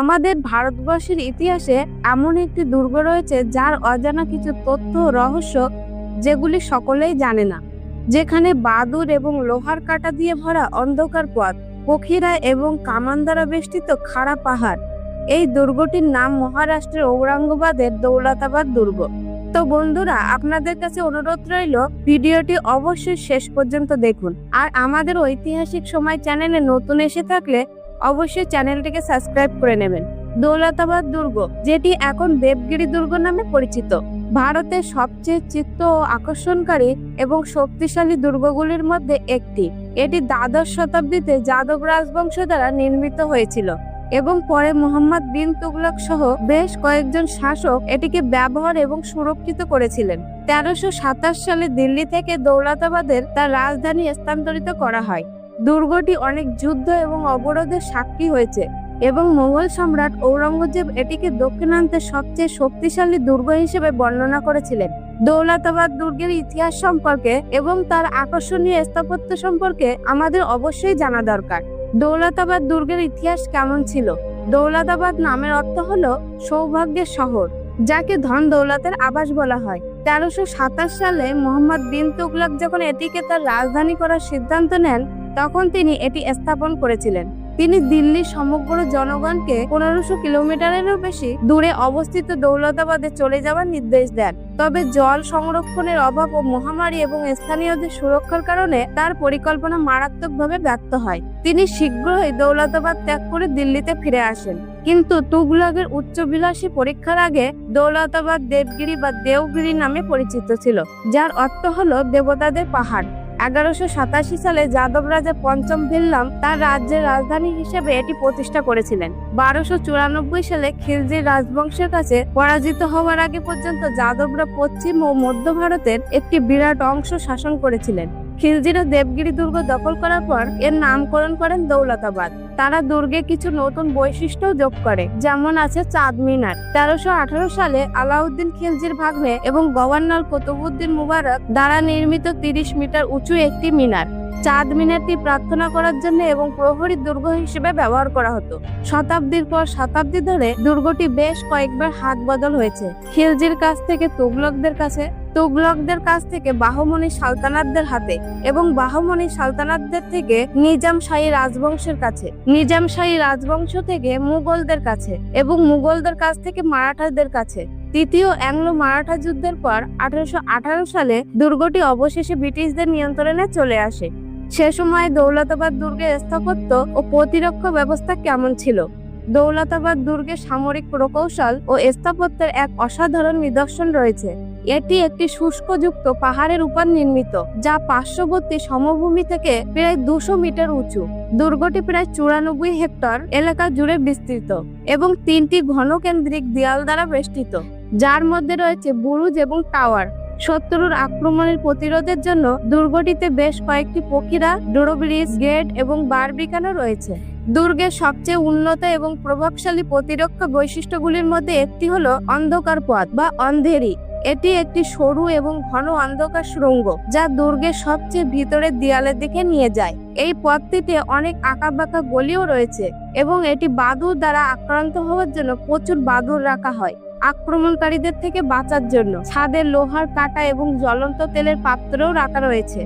আমাদের ভারতবর্ষের ইতিহাসে এমন একটি দুর্গ রয়েছে যার অজানা কিছু তথ্য রহস্য যেগুলি সকলেই জানে না, যেখানে বাদুর এবং লোহার কাটা দিয়ে ভরা অন্ধকার পথ পখিরা এবং কামান দ্বারা বেষ্টিত খাড়া পাহাড়। এই দুর্গটির নাম মহারাষ্ট্রের ঔরঙ্গাবাদের দৌলতাবাদ দুর্গ। তো বন্ধুরা, আপনাদের কাছে অনুরোধ রইল, ভিডিওটি অবশ্যই শেষ পর্যন্ত দেখুন। আর আমাদের ঐতিহাসিক সময় চ্যানেলে নতুন এসে থাকলে অবশ্যই চ্যানেলটিকে সাবস্ক্রাইব করে নেবেন। দৌলতাবাদ দুর্গ, যেটি এখন দেবগিরি দুর্গ নামে পরিচিত। ভারতের সবচেয়ে চিত্ত ও আকর্ষণকারী এবং শক্তিশালী দুর্গগুলির মধ্যে একটি। এটি দ্বাদশ শতাব্দীতে যাদব রাজবংশ দ্বারা নির্মিত হয়েছিল এবং পরে মোহাম্মদ বিন তুগলক সহ বেশ কয়েকজন শাসক এটিকে ব্যবহার এবং সুরক্ষিত করেছিলেন। তেরোশো সাতাশ সালে দিল্লি থেকে দৌলতাবাদের তার রাজধানী স্থানান্তরিত করা হয়। দুর্গটি অনেক যুদ্ধ এবং অবরোধের সাক্ষী হয়েছে এবং মোগল সম্রাট ঔরঙ্গজেব এটিকে দক্ষিণান্তের সবচেয়ে শক্তিশালী দুর্গ হিসেবে বর্ণনা করেছিলেন। দৌলতাবাদ দুর্গের ইতিহাস সম্পর্কে এবং তার আকর্ষণীয় স্থাপত্য সম্পর্কে আমাদের অবশ্যই জানা দরকার। দৌলতাবাদ দুর্গের ইতিহাস কেমন ছিল? দৌলতাবাদ নামের অর্থ হলো সৌভাগ্যের শহর, যাকে ধন দৌলতের আবাস বলা হয়। তেরোশো সাতাশ সালে মোহাম্মদ বিন তুগলক যখন এটিকে তার রাজধানী করার সিদ্ধান্ত নেন তখন তিনি এটি স্থাপন করেছিলেন। তিনি দিল্লির সমগ্র জনগণকে পনেরোশো কিলোমিটারেরও বেশি দূরে অবস্থিত দৌলতাবাদে চলে যাওয়ার নির্দেশ দেন। তবে জল সংরক্ষণের অভাব ও মহামারী এবং স্থানীয়দের সুরক্ষার কারণে তার পরিকল্পনা মারাত্মকভাবে ব্যর্থ হয়। তিনি শীঘ্রই দৌলতাবাদ ত্যাগ করে দিল্লিতে ফিরে আসেন। কিন্তু তুগলকের উচ্চবিলাসী পরীক্ষার আগে দৌলতাবাদ দেবগিরি বা দেওগিরি নামে পরিচিত ছিল, যার অর্থ হলো দেবতাদের পাহাড়। এগারোশো সাতাশি সালে যাদব রাজা পঞ্চম ভিল্লাম তার রাজ্যের রাজধানী হিসেবে এটি প্রতিষ্ঠা করেছিলেন। বারোশো চুরানব্বই সালে খিলজির রাজবংশের কাছে পরাজিত হওয়ার আগে পর্যন্ত যাদবরা পশ্চিম ও মধ্য ভারতের একটি বিরাট অংশ শাসন করেছিলেন। খিলজিরা দেবগিরি দুর্গ দখল করার পর এর নামকরণ করেন দৌলতাবাদ। তারা দুর্গে কিছু নতুন বৈশিষ্ট্য যোগ করে, যেমন আছে চাঁদ মিনার। তেরোশো আঠারো সালে আলাউদ্দিন খিলজির ভাগ্নে এবং গভর্নর কুতুবুদ্দিন মুবারক দ্বারা নির্মিত তিরিশ মিটার উঁচু একটি মিনার। চাঁদ মিনারটি প্রার্থনা করার জন্য এবং প্রহরী দুর্গ হিসেবে ব্যবহার করা হতো। শতাব্দীর পর শতাব্দী ধরে দুর্গটি বেশ কয়েকবার হাত বদল হয়েছে। খিলজির কাছ থেকে তুগলকদের কাছে তুগলকদের কাছ থেকে বাহমনি সালতানাতদের হাতে এবং বাহমনি সালতানাতদের থেকে নিজাম শাহী রাজবংশের কাছে। নিজাম শাহী রাজবংশ থেকে মুঘলদের কাছে এবং মুঘলদের কাছ থেকে মারাঠাদের কাছে। তৃতীয় অ্যাংলো মারাঠা যুদ্ধের পর আঠারোশো আঠারো সালে দুর্গটি অবশেষে ব্রিটিশদের নিয়ন্ত্রণে চলে আসে। সে সময় দৌলতাবাদ দুর্গের স্থাপত্য ও প্রতিরক্ষা ব্যবস্থা কেমন ছিল? দৌলতাবাদ দুর্গের সামরিক প্রকৌশল ও স্থাপত্যের এক অসাধারণ নিদর্শন রয়েছে। এটি একটি শুষ্কযুক্ত পাহাড়ের উপর নির্মিত, যা পার্শ্ববর্তী সমভূমি থেকে প্রায় দুশো মিটার উঁচু। দুর্গটি প্রায় চুরানব্বই হেক্টর এলাকা জুড়ে বিস্তৃত এবং তিনটি ঘনকেন্দ্রিক দেয়াল দ্বারা বেষ্টিত, যার মধ্যে রয়েছে বুরুজ এবং টাওয়ার। শত্রুর আক্রমণের প্রতিরোধের জন্য দুর্গটিতে বেশ কয়েকটি পক্ষীরা ডোরো ব্রিজ গেট এবং বারবিকানো রয়েছে। দুর্গের সবচেয়ে উন্নত এবং প্রভাবশালী প্রতিরক্ষা বৈশিষ্ট্যগুলির মধ্যে একটি হলো অন্ধকার পথ বা অন্ধেরি। এটি একটি সরু এবং ঘন অন্ধকার সুড়ঙ্গ যা দুর্গের সবচেয়ে ভিতরের দেয়ালের দিকে নিয়ে যায়। এই পথটিতে অনেক আঁকাবাঁকা গলিও রয়েছে এবং এটি বাদুর দ্বারা আক্রান্ত হওয়ার জন্য প্রচুর বাদুর রাখা হয় আক্রমণকারীদের থেকে বাঁচার জন্য। ছাদের লোহার কাটা এবং জ্বলন্ত তেলের পাত্রও রাখা রয়েছে।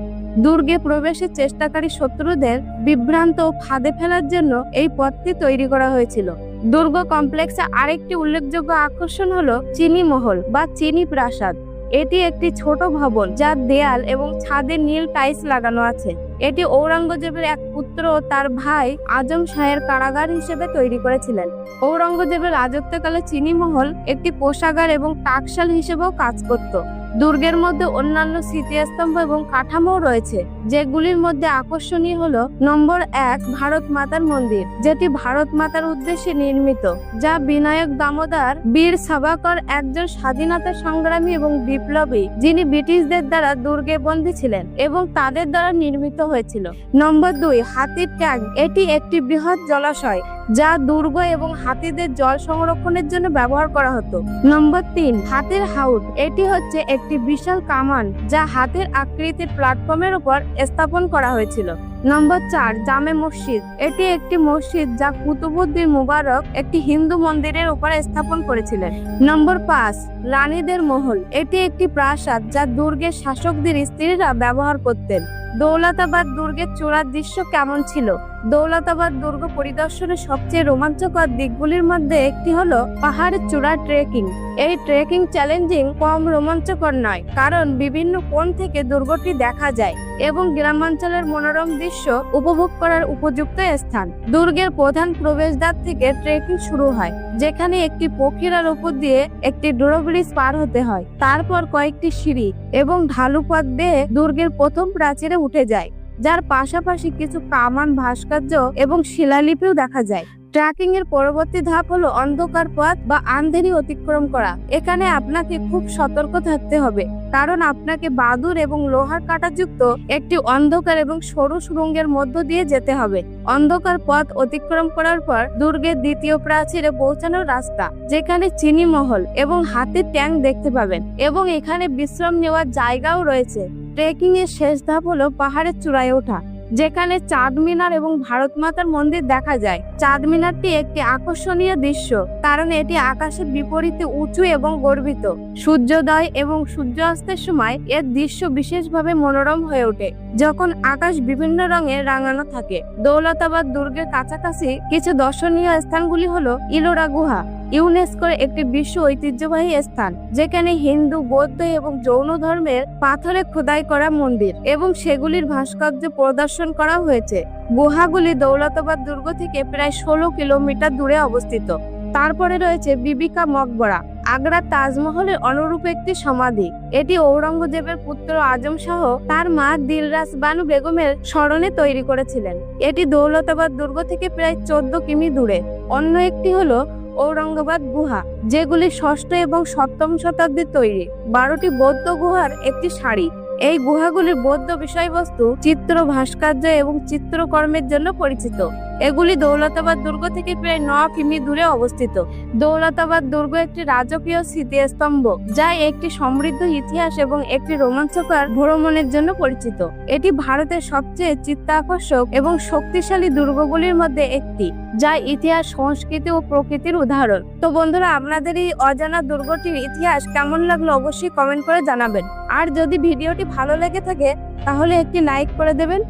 দুর্গে প্রবেশের চেষ্টাকারী শত্রুদের বিভ্রান্ত ও ফাঁদে ফেলার জন্য এই পথটি তৈরি করা হয়েছিল। দুর্গ কমপ্লেক্সে আরেকটি উল্লেখযোগ্য আকর্ষণ হলো চিনি মহল বা চিনি প্রাসাদ। এটি একটি ছোট ভবন যার দেয়াল এবং ছাদে নীল টাইলস লাগানো আছে। এটি ঔরঙ্গজেবের এক পুত্র ও তার ভাই আজম শাহের কারাগার হিসেবে তৈরি করেছিলেন। ঔরঙ্গজেবের রাজত্বকালে চিনি মহল একটি কোষাগার এবং টাকশাল হিসেবেও কাজ করত। দুর্গের মধ্যে অন্যান্য স্মৃতিস্তম্ভ এবং কাঠামো রয়েছে, যেগুলির মধ্যে আকর্ষণীয় হল নম্বর এক, ভারত মাতার মন্দির, যেটি ভারত মাতার উদ্দেশ্যে নির্মিত, যা বিনায়ক দামোদর বীর সাবাকর একজন স্বাধীনতা সংগ্রামী এবং বিপ্লবী, যিনি ব্রিটিশদের দ্বারা দুর্গে বন্দী ছিলেন এবং তাদের দ্বারা নির্মিত হয়েছিল। নম্বর দুই, হাতির ট্যাঙ্ক এটি একটি বৃহৎ জলাশয় যা দুর্গ এবং হাতিদের জল সংরক্ষণের জন্য ব্যবহার করা হতো। নম্বর তিন, হাতের হাউট। এটি হচ্ছে একটি বিশাল কামান যা হাতের আকৃতির প্ল্যাটফর্মের উপর স্থাপন করা হয়েছিল। নম্বর চার, জামে মসজিদ। এটি একটি মসজিদ যা কুতুবুদ্দিন মুবারক একটি হিন্দু মন্দিরের উপরে স্থাপন করেছিলেন। নম্বর পাঁচ, রানীদের মহল। এটি একটি প্রাসাদ যা দুর্গের শাসকদের স্ত্রীরা ব্যবহার করতেন। দৌলতাবাদ দুর্গের চূড়ার দৃশ্য কেমন ছিল? দৌলতাবাদ দুর্গ পরিদর্শনের সবচেয়ে রোমাঞ্চকর দিকগুলির মধ্যে একটি হলো পাহাড়ের চূড়া ট্রেকিং এই ট্রেকিং চ্যালেঞ্জিং কম রোমাঞ্চকর নয়, কারণ বিভিন্ন কোণ থেকে দুর্গটি দেখা যায় এবং গ্রামাঞ্চলের মনোরম দৃশ্য উপভোগ করার উপযুক্ত স্থান। দুর্গের প্রধান প্রবেশদ্বার থেকে ট্রেকিং শুরু হয়, যেখানে একটি প্রক্রিয়ার উপর দিয়ে একটি ডোরোব্রিজ পার হতে হয়। তারপর কয়েকটি সিঁড়ি এবং ঢালু পথ দিয়ে দুর্গের প্রথম প্রাচীরে উঠে যায়, যার পাশাপাশি কিছু কামান ভাস্কর্য এবং শিলালিপিও দেখা যায়। ট্রেকিং এর পরবর্তী ধাপ হলো অন্ধকার পথ বা আন্ধেরি অতিক্রম করা। এখানে আপনাকে খুব সতর্ক থাকতে হবে, কারণ আপনাকে বাদুর এবং লোহার কাঁটাযুক্ত একটি অন্ধকার এবং সরু সুড়ঙ্গের মধ্য দিয়ে যেতে হবে। অন্ধকার পথ অতিক্রম করার পর দুর্গের দ্বিতীয় প্রাচীরে পৌঁছানোর রাস্তা, যেখানে চিনি মহল এবং হাতির ট্যাঙ্ক দেখতে পাবেন এবং এখানে বিশ্রাম নেওয়ার জায়গাও রয়েছে। ট্রেকিং এর শেষ ধাপ হলো পাহাড়ের চূড়ায় ওঠা। যেখানে চাঁদ মিনার এবং ভারত মাতার মন্দির দেখা যায়। চাঁদ মিনারটি একটি আকর্ষণীয় দৃশ্য, কারণ এটি আকাশের বিপরীতে উঁচু এবং গর্বিত। সূর্যোদয় এবং সূর্যাস্তের সময় এর দৃশ্য বিশেষভাবে মনোরম হয়ে ওঠে। যখন আকাশ বিভিন্ন রঙে রাঙানো থাকে, দৌলতাবাদ দুর্গের কাছাকাছি কিছু দর্শনীয় স্থানগুলি হলো ইলোরা গুহা। ইউনেস্কোর একটি বিশ্ব ঐতিহ্যবাহী স্থান, যেখানে হিন্দু, বৌদ্ধ এবং জৈন ধর্মের পাথরে খোদাই করা মন্দির এবং সেগুলির ভাস্কর্য প্রদর্শন করা হয়েছে। গুহাগুলি দৌলতাবাদ দুর্গ থেকে প্রায় ষোলো কিলোমিটার দূরে অবস্থিত। তারপরে রয়েছে বিবিকা মকবরা আগ্রার তাজমহলের অনুরূপ একটি সমাধি। এটি ঔরঙ্গজেবের পুত্র আজম সহ তার মা দিলরাস বানু বেগমের স্মরণে তৈরি করেছিলেন। এটি দৌলতাবাদ দুর্গ থেকে প্রায় চোদ্দ কিমি দূরে। অন্য একটি হলো ঔরঙ্গাবাদ গুহা, যেগুলি ষষ্ঠ এবং সপ্তম শতাব্দীর তৈরি। বারোটি বৌদ্ধ গুহার একটি সারি। এই গুহাগুলির বৌদ্ধ বিষয়বস্তু চিত্র, ভাস্কর্য এবং চিত্রকর্মের জন্য পরিচিত। এগুলি দৌলতাবাদ দুর্গ থেকে প্রায় ন কিমি দূরে অবস্থিত। দৌলতাবাদ দুর্গ একটি রাজকীয় স্মৃতিস্তম্ভ, যা একটি সমৃদ্ধ ইতিহাস এবং একটি রোমাঞ্চকর ভ্রমণের জন্য পরিচিত। এটি ভারতের সবচেয়ে চিত্তাকর্ষক এবং শক্তিশালী দুর্গগুলির মধ্যে একটি। যা ইতিহাস, সংস্কৃতি ও প্রকৃতির উদাহরণ। তো বন্ধুরা, আপনাদের এই অজানা দুর্গটির ইতিহাস কেমন লাগল অবশ্যই কমেন্ট করে জানাবেন। আর যদি ভিডিওটি ভালো লেগে থাকে, তাহলে একটি লাইক করে দেবেন।